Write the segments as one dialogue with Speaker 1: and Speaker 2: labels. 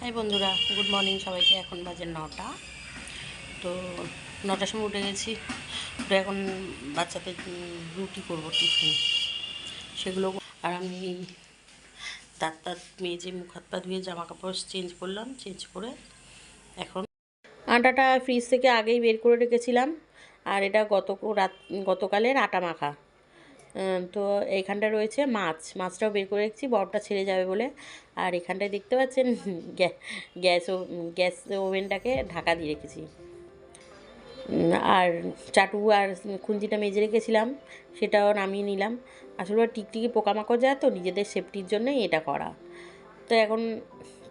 Speaker 1: High বন্ধুরা, good morning সবাইকে, এখন বাজে নটা। তো নটার সময় উঠে গেছি। উঠে এখন বাচ্চাদের রুটি করব, টিফিন। সেগুলো আর আমি দাঁত তাত মেজে মুখ হাত পা ধুয়ে জামা কাপড় চেঞ্জ করলাম, চেঞ্জ করে এখন আটাটা ফ্রিজ থেকে আগেই বের করে রেখেছিলাম। আর এটা গত রাত গতকালের আটা মাখা। তো এইখানটা রয়েছে মাছ। মাছটাও বের করে রেখেছি, বরফটা ছেড়ে যাবে বলে। আর এখানটায় দেখতে পাচ্ছেন, গ্যা- গ্যাস গ্যাস ওভেনটাকে ঢাকা দিয়ে রেখেছি। আর চাটু আর খুঞ্জিটা মেজে রেখেছিলাম, সেটাও নামিয়ে নিলাম। আসলে টিকটিকি পোকামাকড় যায় তো, নিজেদের সেফটির জন্যই এটা করা। তো এখন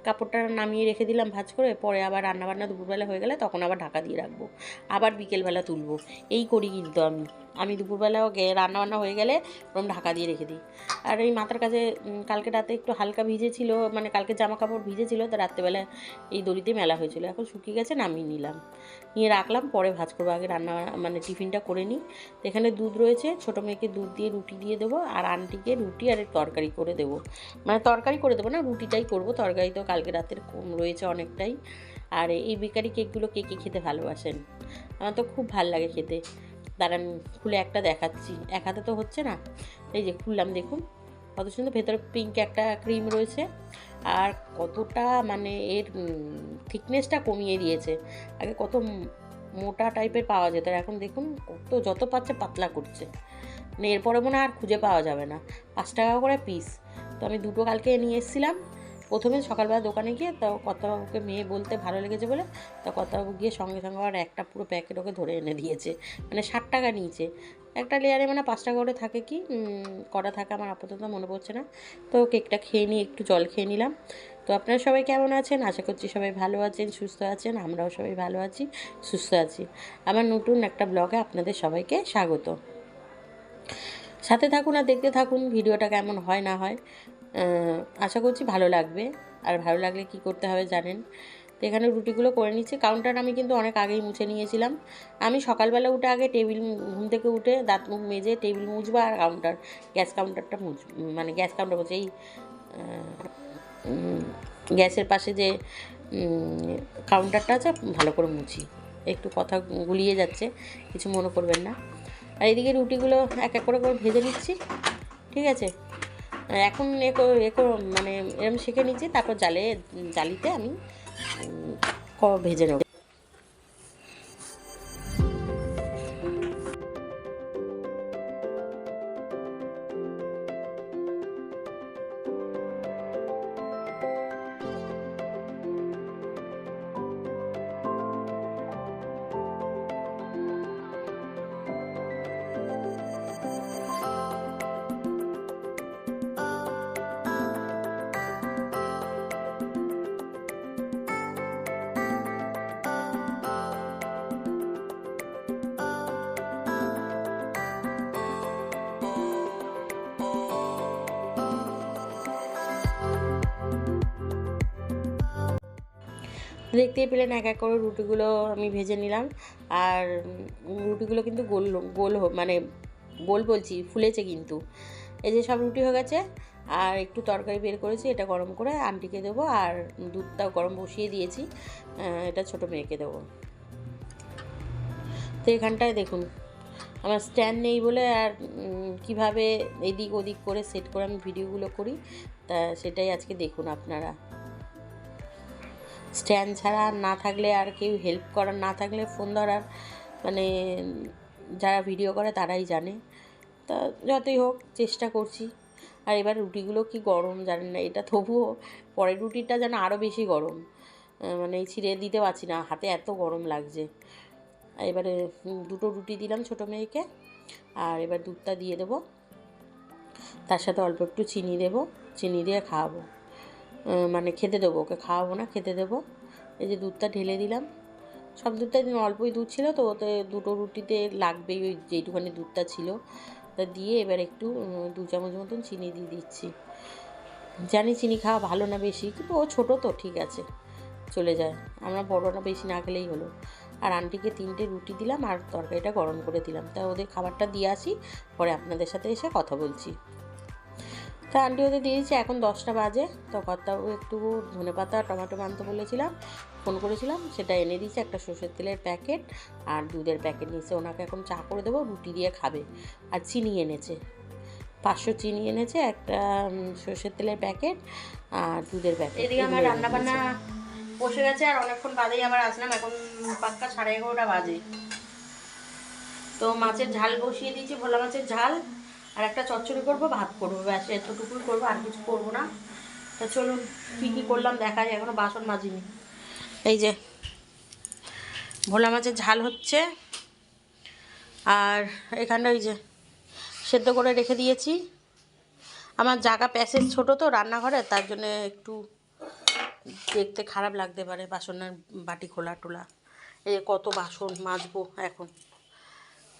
Speaker 1: কাপড়টা নামিয়ে রেখে দিলাম ভাজ করে, পরে আবার রান্নাবান্না দুপুরবেলা হয়ে গেলে তখন আবার ঢাকা দিয়ে রাখব। আবার বিকেলবেলা তুলবো। এই করি কিন্তু আমি। আমি দুপুরবেলাও গে রান্নাবান্না হয়ে গেলে ওরকম ঢাকা দিয়ে রেখে দিই। আর এই মাথার কাছে কালকে রাতে একটু হালকা ভিজেছিল মানে কালকে জামা কাপড় ভিজেছিল, তো রাত্রেবেলা এই দড়িতে মেলা হয়েছিল। এখন শুকিয়ে গেছে, নামিয়ে নিলাম। নিয়ে রাখলাম, পরে ভাজ করব। আগে রান্না মানে টিফিনটা করে নিই। তো এখানে দুধ রয়েছে, ছোটো মেয়েকে দুধ দিয়ে রুটি দিয়ে দেবো, আর আন্টিকে রুটি আর তরকারি করে দেবো। মানে তরকারি করে দেবো না, রুটিটাই করব। তরকারি তো কালকে রাতের কম রয়েছে অনেকটাই। আর এই বেকারি কেকগুলো কে কে খেতে ভালোবাসেন? আমার তো খুব ভালো লাগে খেতে। দাঁড়ান খুলে একটা দেখাচ্ছি। এক হাতে তো হচ্ছে না। এই যে খুললাম, দেখুন। কত সুন্দর ভেতরে পিঙ্ক একটা ক্রিম রয়েছে। আর কতটা মানে এর থিকনেসটা কমিয়ে দিয়েছে। আগে কত মোটা টাইপের পাওয়া যেত এখন দেখুন কত যত পাচ্ছে পাতলা করছে। মানে এরপরে মনে আর খুঁজে পাওয়া যাবে না। পাঁচ টাকা করে পিস তো আমি দুটো কালকে নিয়ে এসেছিলাম। প্রথমে সকালবেলা দোকানে গিয়ে তো কর্তাবাবুকে মেয়ে বলতে ভালো লেগেছে বলে তো কর্তাবাবু গিয়ে সঙ্গে সঙ্গে আর একটা পুরো প্যাকেট ওকে ধরে এনে দিয়েছে। মানে ষাট টাকা নিয়েছে। একটা লেয়ারে মানে পাঁচ টাকা করে থাকে কি? কটা থাকে আমার আপাতত মনে পড়ছে না। তো কেকটা খেয়ে নিয়ে একটু জল খেয়ে নিলাম। তো আপনারা সবাই কেমন আছেন? আশা করছি সবাই ভালো আছেন, সুস্থ আছেন। আমরাও সবাই ভালো আছি, সুস্থ আছি। আমার নতুন একটা ব্লগে আপনাদের সবাইকে স্বাগত। সাথে থাকুন আর দেখতে থাকুন, ভিডিওটা কেমন হয় না হয়। আশা করছি ভালো লাগবে। আর ভালো লাগলে কি করতে হবে জানেন? তো এখানে রুটিগুলো করে নিচ্ছি। কাউন্টার আমি কিন্তু অনেক আগেই মুছে নিয়েছিলাম। আমি সকালবেলা উঠে আগে টেবিল ঘুম থেকে উঠে দাঁত মুখ মেজে টেবিল মুছবো আর কাউন্টার গ্যাস কাউন্টারটা মুছ মানে গ্যাস কাউন্টার বলছে, এই গ্যাসের পাশে যে কাউন্টারটা আছে, ভালো করে মুছি। একটু কথা গুলিয়ে যাচ্ছে, কিছু মনে করবেন না। আর এদিকে রুটিগুলো এক এক করে করে ভেজে নিচ্ছি। ঠিক আছে? এখন মানে এরম শিখে নিচ্ছি তারপর জালে জালিতে আমি ক- ভেজে নেব। দেখতেই পেলেন এক এক করে রুটিগুলো আমি ভেজে নিলাম। আর রুটিগুলো কিন্তু গোল গোল মানে গোল বলছি, ফুলেছে কিন্তু। এই যে সব রুটি হয়ে গেছে, আর একটু তরকারি বের করেছি, এটা গরম করে আন্টিকে দেবো, আর দুধটাও গরম বসিয়ে দিয়েছি এটা ছোটো মেয়েকে দেবো। তো এখানটায় দেখুন, আমার স্ট্যান্ড নেই বলে আর কীভাবে এদিক ওদিক করে সেট করে আমি ভিডিওগুলো করি, তা সেটাই আজকে দেখুন আপনারা। স্ট্যান্ড ছাড়া আর না থাকলে আর কেউ হেল্প করার, না থাকলে ফোন ধরার মানে যারা ভিডিও করে তারাই জানে। তা যতই হোক, চেষ্টা করছি। আর এবার রুটিগুলো কি গরম জানেন না, এটা তবুও পরের রুটিটা যেন আরও বেশি গরম। মানে ছিঁড়ে দিতে পারছি না, হাতে এত গরম লাগছে। এবারে দুটো রুটি দিলাম ছোটো মেয়েকে, আর এবার দুধটা দিয়ে দেবো। তার সাথে অল্প একটু চিনি দেবো, চিনি দিয়ে খাওয়াবো। মানে খেতে দেবো, ওকে খাওয়াবো না, খেতে দেবো। এই যে দুধটা ঢেলে দিলাম। সব দুধটা অল্পই দুধ ছিল তো, ওতে দুটো রুটিতে লাগবেই ওই যেইটুখানি দুধটা ছিল। তা দিয়ে এবার একটু দু চামচ মতন চিনি দিয়ে দিচ্ছি। জানি চিনি খাওয়া ভালো না বেশি, কিন্তু ও ছোটো তো, ঠিক আছে, চলে যায়। আমরা বড়রা বেশি না খেলেই হলো। আর আন্টিকে তিনটে রুটি দিলাম আর তরকারিটা গরম করে দিলাম। তা ওদের খাবারটা দিয়ে আসি, পরে আপনাদের সাথে এসে কথা বলছি। তা আন্টি ওদের দিয়ে দিচ্ছে এখন দশটা বাজে। তো কর্তাও একটু ধনে পাতা টমেটো আনতে বলেছিলাম ফোন করেছিলাম সেটা এনে দিয়েছে একটা সর্ষের তেলের প্যাকেট আর দুধের প্যাকেট নিয়েছে। ওনাকে এখন চা করে দেবো রুটি দিয়ে খাবে। আর চিনি এনেছে। পাঁচশো চিনি এনেছে একটা সর্ষের তেলের প্যাকেট আর দুধের প্যাকেট। এদিকে আমার রান্না বান্না বসে গেছে আর অনেকক্ষণ বাদেই আবার আসলাম। এখন পাক্কা সাড়ে এগারোটা বাজে। তো মাছের ঝাল বসিয়ে দিয়েছি ভোলা মাছের ঝাল। আর একটা চচ্চড়ি করব, ভাত করব। ব্যাস, এতটুকুই করব, আর কিছু করব না। তা চলুন, কী কী করলাম দেখা যায় এখনও বাসন মাজিনি। এই যে, ভোলা মাছের ঝাল হচ্ছে। আর এখানটা ওই যে, সেদ্ধ করে রেখে দিয়েছি। আমার জায়গা প্যাসেজ ছোট তো রান্নাঘরে, তার জন্য একটু দেখতে খারাপ লাগতে পারে বাসনের বাটি খোলা টোলা এই কত বাসন মাজবো এখন।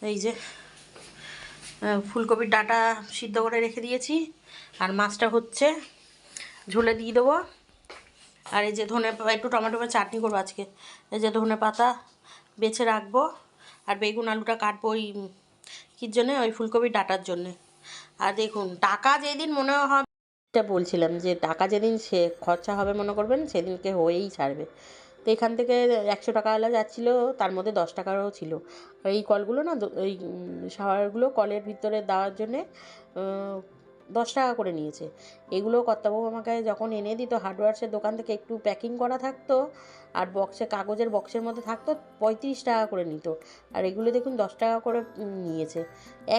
Speaker 1: এই যে ফুলকপির ডাটা সিদ্ধ করে রেখে দিয়েছি। আর মাছটা হচ্ছে ঝোলে দিয়ে দেবো। আর এই যে ধনে একটু টমেটো চাটনি করব আজকে। এই যে ধনে পাতা বেছে রাখব। আর বেগুন আলুটা কাটবো ওই কির জন্যে? ওই ফুলকপির ডাটার জন্যে। আর দেখুন, টাকা যেদিন মনে হবে বলছিলাম যে টাকা যেদিন সে খরচা হবে মনে করবেন, সেদিনকে হয়েই ছাড়বে। তো এখান থেকে একশো টাকা আলা যাচ্ছিল, তার মধ্যে দশ টাকারও ছিল। এই কলগুলো না এই শাওয়ারগুলো কলের ভিতরে দেওয়ার জন্যে দশ টাকা করে নিয়েছে। এগুলো কর্তাবাবু আমাকে যখন এনে দিত হার্ডওয়্যার্সের দোকান থেকে একটু প্যাকিং করা থাকতো, আর বক্সে, কাগজের বক্সের মধ্যে থাকতো, পঁয়ত্রিশ টাকা করে নিত। আর এগুলো দেখুন দশ টাকা করে নিয়েছে।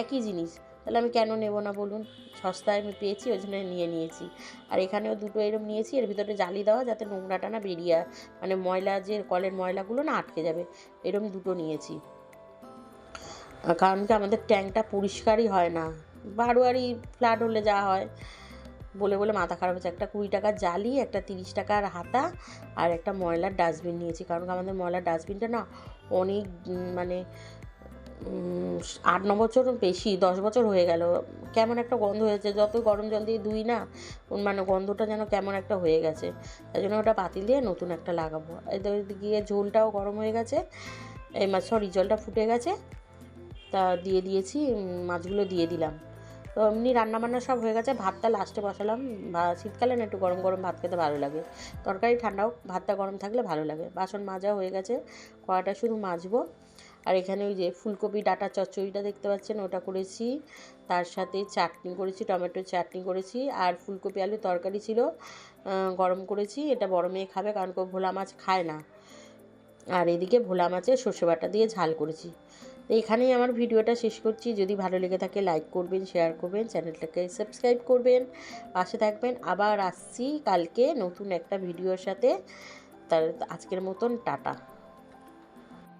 Speaker 1: একই জিনিস। তাহলে আমি কেন নেব না বলুন? সস্তায় আমি পেয়েছি, ওই জন্য নিয়ে নিয়েছি। আর এখানেও দুটো এরম নিয়েছি, এর ভিতরে জালি দেওয়া যাতে নোংরাটা না বেরিয়ে মানে ময়লা যে কলের ময়লাগুলো না আটকে যাবে, এরম দুটো নিয়েছি। কারণ কি আমাদের ট্যাঙ্কটা পরিষ্কারই হয় না। বারোয়ারি ফ্ল্যাট হলে যা হয়। বলে বলে মাথা খারাপ হচ্ছে একটা কুড়ি টাকার জালি একটা তিরিশ টাকার হাতা আর একটা ময়লার ডাস্টবিন নিয়েছি। কারণ আমাদের ময়লার ডাস্টবিনটা না অনেক মানে আট ন বছর বেশি, দশ বছর হয়ে গেল। কেমন একটা গন্ধ হয়েছে, যত গরম জল দিয়ে ধুই না মানে গন্ধটা যেন কেমন একটা হয়ে গেছে। তাই জন্য ওটা পাতিল দিয়ে নতুন একটা লাগাবো। গিয়ে ঝোলটাও গরম হয়ে গেছে এই মাছ সরি জলটা ফুটে গেছে। তা দিয়ে দিয়েছি মাছগুলো দিয়ে দিলাম। তো এমনি রান্নাবান্না সব হয়ে গেছে, ভাতটা লাস্টে বসালাম। শীতকালে না একটু গরম গরম ভাত খেতে ভালো লাগে। তরকারি ঠান্ডাও, ভাতটা গরম থাকলে ভালো লাগে। বাসন মাজা হয়ে গেছে, কড়াটা শুধু মাজবো। আর এখানে ওই যে ফুলকপি, ডাটা, চচ্চড়িটা দেখতে পাচ্ছেন, ওটা করেছি। তার সাথে চাটনি করেছি টমেটোর চাটনি করেছি, আর ফুলকপি আলু তরকারি ছিল গরম করেছি। এটা বড় মেয়ে খাবে, কারণ কেউ ভোলা মাছ খায় না। আর এদিকে ভোলা মাছের সর্ষে বাটা দিয়ে ঝাল করেছি। তো এখানেই আমার ভিডিওটা শেষ করছি। যদি ভালো লেগে থাকে লাইক করবেন শেয়ার করবেন চ্যানেলটাকে সাবস্ক্রাইব করবেন, পাশে থাকবেন। আবার আসছি কালকে নতুন একটা ভিডিওর সাথে। তার আজকের মতন, টাটা।